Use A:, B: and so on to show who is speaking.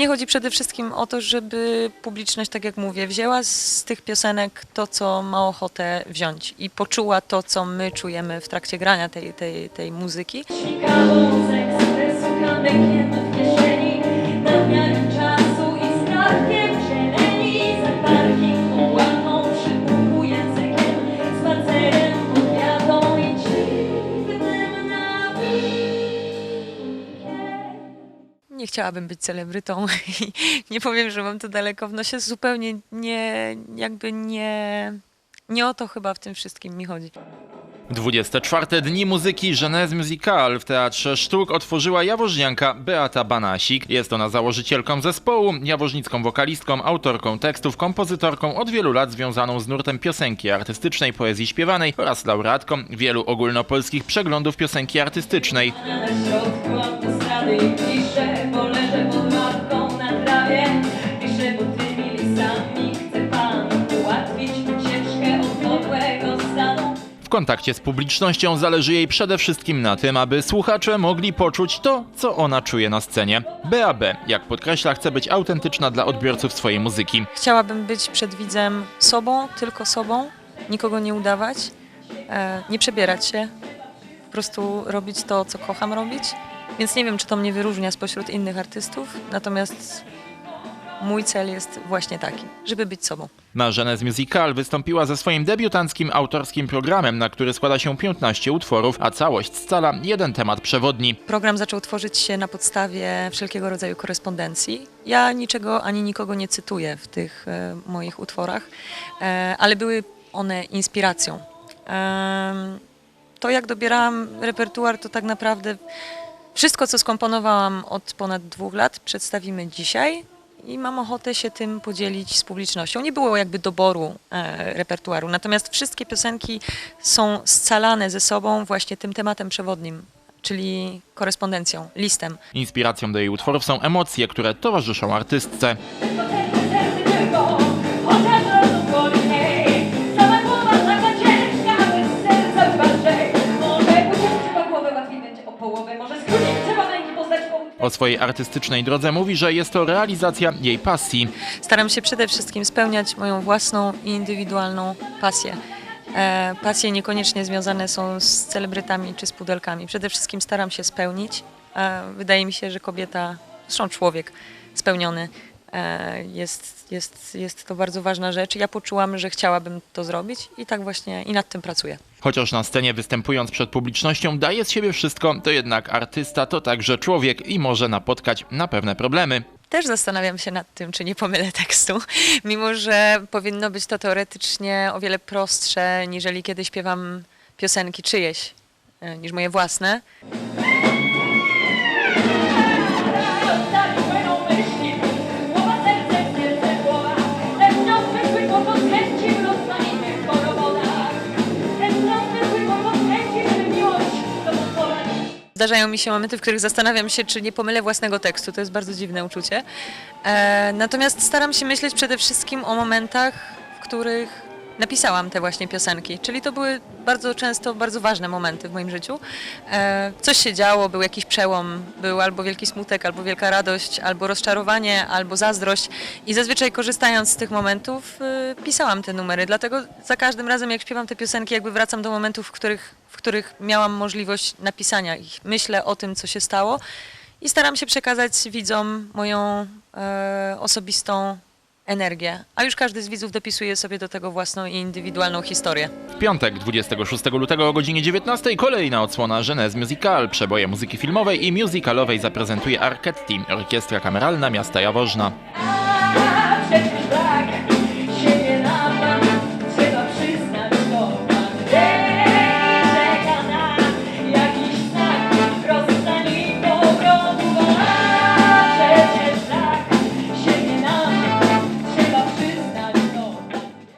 A: Mnie chodzi przede wszystkim o to, żeby publiczność, tak jak mówię, wzięła z tych piosenek to, co ma ochotę wziąć i poczuła to, co my czujemy w trakcie grania tej, tej, tej muzyki.
B: Z ekspresu kamykiem w kieszeni czasu
A: Nie chciałabym być celebrytą i nie powiem, że mam to daleko w nosie. Zupełnie nie, jakby nie, nie o to chyba w tym wszystkim mi chodzi.
C: 24 Dni Muzyki Genèse Musical w Teatrze Sztuk otworzyła jawożnianka Beata Banasik. Jest ona założycielką zespołu, jawożnicką wokalistką, autorką tekstów, kompozytorką od wielu lat związaną z nurtem piosenki artystycznej, poezji śpiewanej oraz laureatką wielu ogólnopolskich przeglądów piosenki artystycznej. Kontakcie z publicznością zależy jej przede wszystkim na tym, aby słuchacze mogli poczuć to, co ona czuje na scenie. BAB, jak podkreśla, chce być autentyczna dla odbiorców swojej muzyki.
A: Chciałabym być przed widzem sobą, tylko sobą, nikogo nie udawać, e, nie przebierać się, po prostu robić to, co kocham robić. Więc nie wiem, czy to mnie wyróżnia spośród innych artystów, natomiast mój cel jest właśnie taki, żeby być sobą.
C: Na Genèse Musical wystąpiła ze swoim debiutanckim autorskim programem, na który składa się 15 utworów, a całość scala jeden temat przewodni.
A: Program zaczął tworzyć się na podstawie wszelkiego rodzaju korespondencji. Ja niczego ani nikogo nie cytuję w tych e, moich utworach, e, ale były one inspiracją. Em, to jak dobierałam repertuar, to tak naprawdę wszystko, co skomponowałam od ponad dwóch lat, przedstawimy dzisiaj. I mam ochotę się tym podzielić z publicznością. Nie było jakby doboru e, repertuaru, natomiast wszystkie piosenki są scalane ze sobą właśnie tym tematem przewodnim, czyli korespondencją, listem.
C: Inspiracją do jej utworów są emocje, które towarzyszą artystce.
B: Połowę Może
C: O swojej artystycznej drodze mówi, że jest to realizacja jej pasji.
A: Staram się przede wszystkim spełniać moją własną i indywidualną pasję. E, pasje niekoniecznie związane są z celebrytami czy z pudelkami. Przede wszystkim staram się spełnić. E, wydaje mi się, że kobieta, zresztą człowiek spełniony, e, jest, jest, jest to bardzo ważna rzecz. Ja poczułam, że chciałabym to zrobić i tak właśnie i nad tym pracuję.
C: Chociaż na scenie występując przed publicznością daje z siebie wszystko, to jednak artysta to także człowiek i może napotkać na pewne problemy.
A: Też zastanawiam się nad tym, czy nie pomylę tekstu, mimo że powinno być to teoretycznie o wiele prostsze, niżeli kiedy śpiewam piosenki czyjeś e, niż moje własne. Zdarzają mi się momenty, w których zastanawiam się, czy nie pomylę własnego tekstu. To jest bardzo dziwne uczucie. E, natomiast staram się myśleć przede wszystkim o momentach, w których napisałam te właśnie piosenki. Czyli to były bardzo często bardzo ważne momenty w moim życiu. E, coś się działo, był jakiś przełom, był albo wielki smutek, albo wielka radość, albo rozczarowanie, albo zazdrość. I zazwyczaj korzystając z tych momentów e, pisałam te numery. Dlatego za każdym razem, jak śpiewam te piosenki, jakby wracam do momentów, w których, w których miałam możliwość napisania ich. Myślę o tym, co się stało i staram się przekazać widzom moją e, osobistą energię. A już każdy z widzów dopisuje sobie do tego własną i indywidualną historię.
C: W piątek 26 lutego o godzinie 19 kolejna odsłona Genèse Musical. Przeboje muzyki filmowej i musicalowej zaprezentuje Arquette Team, orkiestra kameralna miasta Jaworzna.